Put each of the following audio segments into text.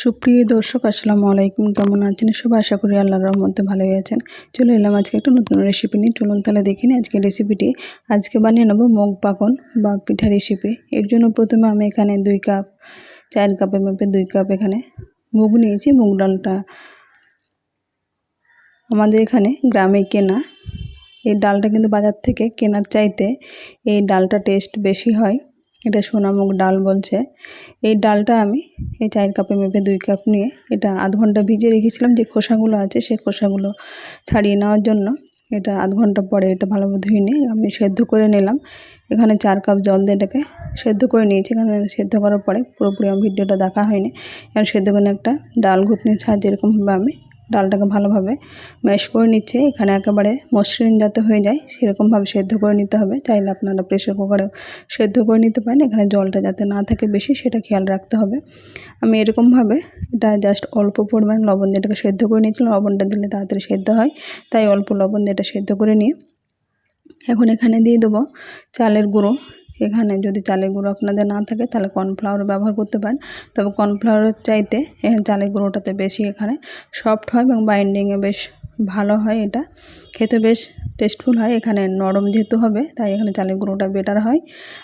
সুপ্রিয় দর্শক, আসসালামু আলাইকুম। কেমন আছেন সবাই? আশা করি আল্লাহর রহমতে ভালোই আছেন। চলে এলাম আজকে একটা নতুন রেসিপি নিয়ে। চলুন তাহলে দেখে নিই আজকে রেসিপিটি আজকে বানিয়ে নেব মুগ পাকন বা পিঠা রেসিপি এর জন্য প্রথমে আমি এখানে দুই কাপ, চার কাপের মাপে দুই কাপ এখানে মুগ নিয়েছি। মুগ ডালটা আমাদের এখানে গ্রামে কেনা। এই ডালটা কিন্তু বাজার থেকে কেনার চাইতে এই ডালটা টেস্ট বেশি হয়। এটা সোনামুগ ডাল বলছে। এই ডালটা আমি এই চার কাপে মেপে দুই কাপ নিয়ে এটা আধ ঘণ্টা ভিজিয়ে রেখেছিলাম যে খোসাগুলো আছে সেই খোসাগুলো ছাড়িয়ে নেওয়ার জন্য। এটা আধ ঘণ্টা পরে এটা ভালোভাবে ধুয়ে নিয়ে আমি সেদ্ধ করে নিলাম। এখানে চার কাপ জল দিয়ে এটাকে সেদ্ধ করে নিয়েছি এখানে সেদ্ধ করার পরে পুরোপুরি আমার ভিডিওটা দেখা হয়নি। এখন সেদ্ধ করে একটা ডাল ঘুটনির সাহায্যে এরকমভাবে আমি ডালটাকে ভালোভাবে ম্যাশ করে নিচ্ছে। এখানে একেবারে মসৃণ যাতে হয়ে যায়, সেরকমভাবে সেদ্ধ করে নিতে হবে। চাইলে আপনারা প্রেশার কুকারেও সেদ্ধ করে নিতে পারেন। এখানে জলটা যাতে না থাকে বেশি, সেটা খেয়াল রাখতে হবে। আমি এরকমভাবে এটা জাস্ট অল্প পরিমাণ লবণ দিয়ে এটাকে সেদ্ধ করে নিয়েছিলাম। লবণটা দিলে তাড়াতাড়ি সেদ্ধ হয়। তাই অল্প লবণ দিয়ে এটা সেদ্ধ করে নিয়ে এখন এখানে দিয়ে দেবো চালের গুঁড়ো। এখানে যদি চালের গুঁড়ো আপনাদের না থাকে, তাহলে কর্নফ্লাওয়ার ব্যবহার করতে পারেন। তবে কর্নফ্লাওয়ারের চাইতে চালের গুঁড়োটাতে বেশি এখানে সফট হয় এবং বাইন্ডিংয়ে বেশ ভালো হয় এটা। খেতে বেশ টেস্টফুল হয়। এখানে নরম যেহেতু হবে, তাই এখানে চালের গুঁড়োটা বেটার হয়।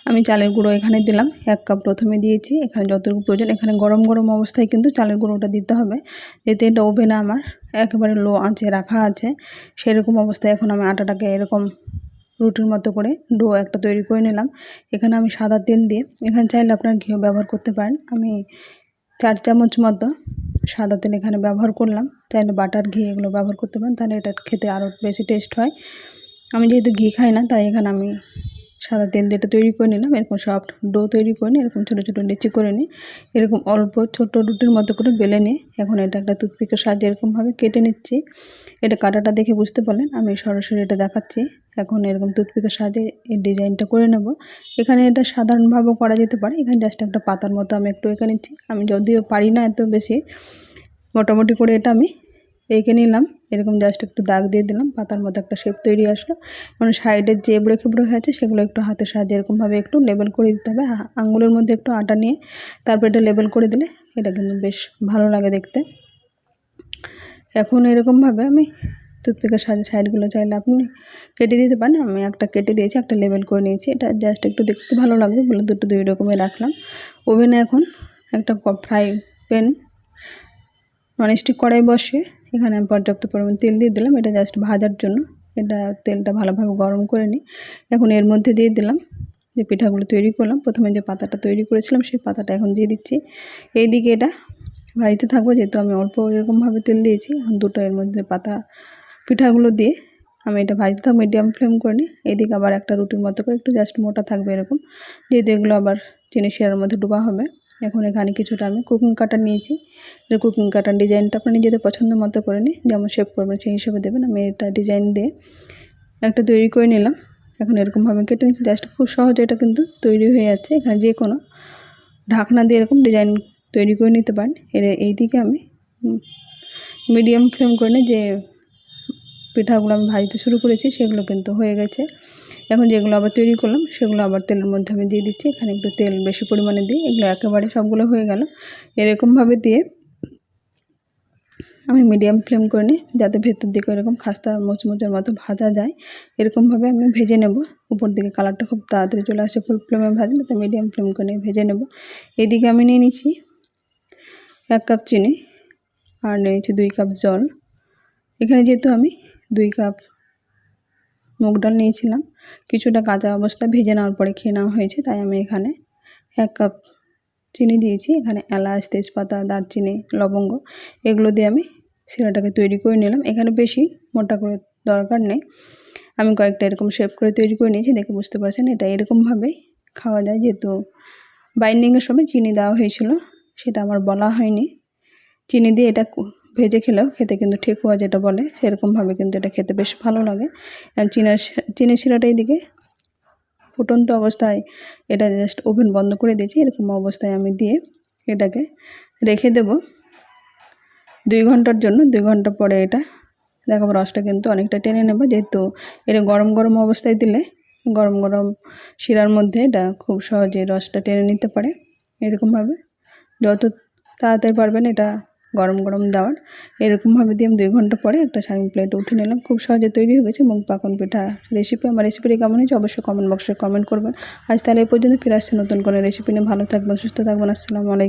আমি চালের গুঁড়ো এখানে দিলাম, এক কাপ প্রথমে দিয়েছি। এখানে যতটুকু প্রয়োজন, এখানে গরম গরম অবস্থায় কিন্তু চালের গুঁড়োটা দিতে হবে। যেহেতু এটা ওভেনে আমার একেবারে লো আঁচে রাখা আছে, সেরকম অবস্থায় এখন আমি আটাটাকে এরকম রুটির মতো করে ডো একটা তৈরি করে নিলাম। এখানে আমি সাদা তেল দিয়ে, এখানে চাইলে আপনার ঘিও ব্যবহার করতে পারেন। আমি চার চামচ মতো সাদা তেল এখানে ব্যবহার করলাম। চাইলে বাটার ঘি এগুলো ব্যবহার করতে পারেন, তাহলে এটা খেতে আরও বেশি টেস্ট হয়। আমি যেহেতু ঘি খাই না, তাই এখানে আমি সাদা তেল দিয়ে তৈরি করে নিলাম। এরকম সফট ডো তৈরি করে নিই এরকম ছোটো ছোটো লিচি করে নিই এরকম অল্প ছোট রুটির মতো করে বেলে নিই এখন এটা একটা টুথপিকের সাহায্যে এরকমভাবে কেটে নিচ্ছি। এটা কাটাটা দেখে বুঝতে পারলেন, আমি সরাসরি এটা দেখাচ্ছি। এখন এরকম টুথপিকের সাহায্যে এই ডিজাইনটা করে নেব। এখানে এটা সাধারণভাবে করা যেতে পারে। এখানে জাস্ট একটা পাতার মতো আমি একটু এঁকে নিচ্ছি। আমি যদিও পারি না এত বেশি, মোটামুটি করে এটা আমি এঁকে নিলাম। এরকম জাস্ট একটু দাগ দিয়ে দিলাম, পাতার মতো একটা শেপ তৈরি আসলো। মানে সাইডের যে এবড়ো খেবড়ো হয়েছে, সেগুলো একটু হাতের সাহায্যে এরকমভাবে একটু লেবেল করে দিতে হবে। আঙুলের মধ্যে একটু আটা নিয়ে তারপর এটা লেবেল করে দিলে এটা কিন্তু বেশ ভালো লাগে দেখতে। এখন এরকমভাবে আমি টুথপিকের সাহায্যে সাইডগুলো চাইলে আপনি কেটে দিতে পারেন। আমি একটা কেটে দিয়েছি, একটা লেবেল করে নিয়েছি। এটা জাস্ট একটু দেখতে ভালো লাগবে, বলে দুটো দুই রকমে রাখলাম। ওভেনে এখন একটা ফ্রাই প্যান ননস্টিক কড়াই বসে এখানে আমি পর্যাপ্ত পরিমাণ তেল দিয়ে দিলাম। এটা জাস্ট ভাজার জন্য। এটা তেলটা ভালোভাবে গরম করে নিই। এখন এর মধ্যে দিয়ে দিলাম যে পিঠাগুলো তৈরি করলাম। প্রথমে যে পাতাটা তৈরি করেছিলাম, সেই পাতাটা এখন দিয়ে দিচ্ছি। এইদিকে এটা ভাজতে থাকব, যেহেতু আমি অল্প এরকমভাবে তেল দিয়েছি। এখন দুটো এর মধ্যে পাতা পিঠাগুলো দিয়ে আমি এটা ভাজতে থাকব মিডিয়াম ফ্লেম করে নিই এদিকে আবার একটা রুটির মতো করে একটু জাস্ট মোটা থাকবে এরকম। যেহেতু এগুলো আবার চিনি শিরার মধ্যে ডোবা হবে, এখন এখানে কিছুটা আমি কুকিং কাটার নিয়েছি। এটা কুকিং কাটার ডিজাইনটা আপনি নিজেদের পছন্দ মতো করে নিই যেমন শেপ করবেন সেই হিসেবে দেবেন। আমি এটা ডিজাইন দিয়ে একটা তৈরি করে নিলাম। এখন এরকমভাবে কেটে নিচ্ছি জাস্ট খুব সহজে এটা কিন্তু তৈরি হয়ে যাচ্ছে। এখানে যে কোনো ঢাকনা দিয়ে এরকম ডিজাইন তৈরি করে নিতে পারেন। এর এই দিকে আমি মিডিয়াম ফ্লেম করে নিই যে পিঠাগুলো আমি ভাজতে শুরু করেছি, সেগুলো কিন্তু হয়ে গেছে। এখন যেগুলো আবার তৈরি করলাম, সেগুলো আবার তেলের মধ্যে আমি দিয়ে দিচ্ছি। এখানে একটু তেল বেশি পরিমাণে দিই, এগুলো একেবারে সবগুলো হয়ে গেল। এরকমভাবে দিয়ে আমি মিডিয়াম ফ্লেম করে নিই, যাতে ভেতর দিকে এরকম খাস্তা মোচমোচের মতো ভাজা যায়। এরকমভাবে আমি ভেজে নেব। উপর দিকে কালারটা খুব তাড়াতাড়ি চলে আসে ফুল ফ্লেমে ভাজলে তো মিডিয়াম ফ্লেম করে নিয়ে ভেজে নেব। এদিকে আমি নিয়ে নিচ্ছি এক কাপ চিনি, আর নিয়েছি দুই কাপ জল। এখানে যেহেতু আমি দুই কাপ মুগ ডাল নিয়েছিলাম। কিছুটা কাঁচা অবস্থা ভেজে নেওয়ার পরে খেয়ে নেওয়া হয়েছে, তাই আমি এখানে এক কাপ চিনি দিয়েছি। এখানে এলাচ, তেজপাতা, দারচিনি, লবঙ্গ, এগুলো দিয়ে আমি শিরাটাকে তৈরি করে নিলাম। এখানে বেশি মোটা করে দরকার নেই। আমি কয়েকটা এরকম শেপ করে তৈরি করে নিয়েছি, দেখে বুঝতে পারছেন এটা এরকমভাবেই খাওয়া যায়। যেহেতু বাইন্ডিংয়ের সময় চিনি দেওয়া হয়েছিল, সেটা আমার বলা হয়নি। চিনি দিয়ে এটা ভেজে খেলেও খেতে কিন্তু ঠিক হওয়া যেটা বলে, সেরকমভাবে কিন্তু এটা খেতে বেশ ভালো লাগে। চিনা চিনি শিরাটা এইদিকে ফুটন্ত অবস্থায় এটা জাস্ট ওভেন বন্ধ করে দিয়েছি, এরকম অবস্থায় আমি দিয়ে এটাকে রেখে দেব। দুই ঘণ্টার জন্য, দুই ঘণ্টা পরে এটা দেখাবো রসটা কিন্তু অনেকটা টেনে নেব, যেহেতু এটা গরম গরম অবস্থায় দিলে গরম গরম শিরার মধ্যে এটা খুব সহজে রসটা টেনে নিতে পারে, এরকমভাবে। যত তাড়াতাড়ি পারবেন এটা গরম গরম দেওয়ার। এরকমভাবে দিয়ে আমি দুই ঘণ্টা পরে একটা সার্ভিং প্লেটে উঠে নিলাম। খুব সহজে তৈরি হয়ে গেছে মুগ পাকন পিঠা রেসিপি আমার রেসিপিটি কেমন হয়েছে অবশ্যই কমেন্ট বক্সে কমেন্ট করবেন। আজ তাহলে এই পর্যন্ত, ফিরে আসছে নতুন কোনো রেসিপি নিয়ে। ভালো থাকবেন, সুস্থ থাকবেন। আসসালামু আলাইকুম।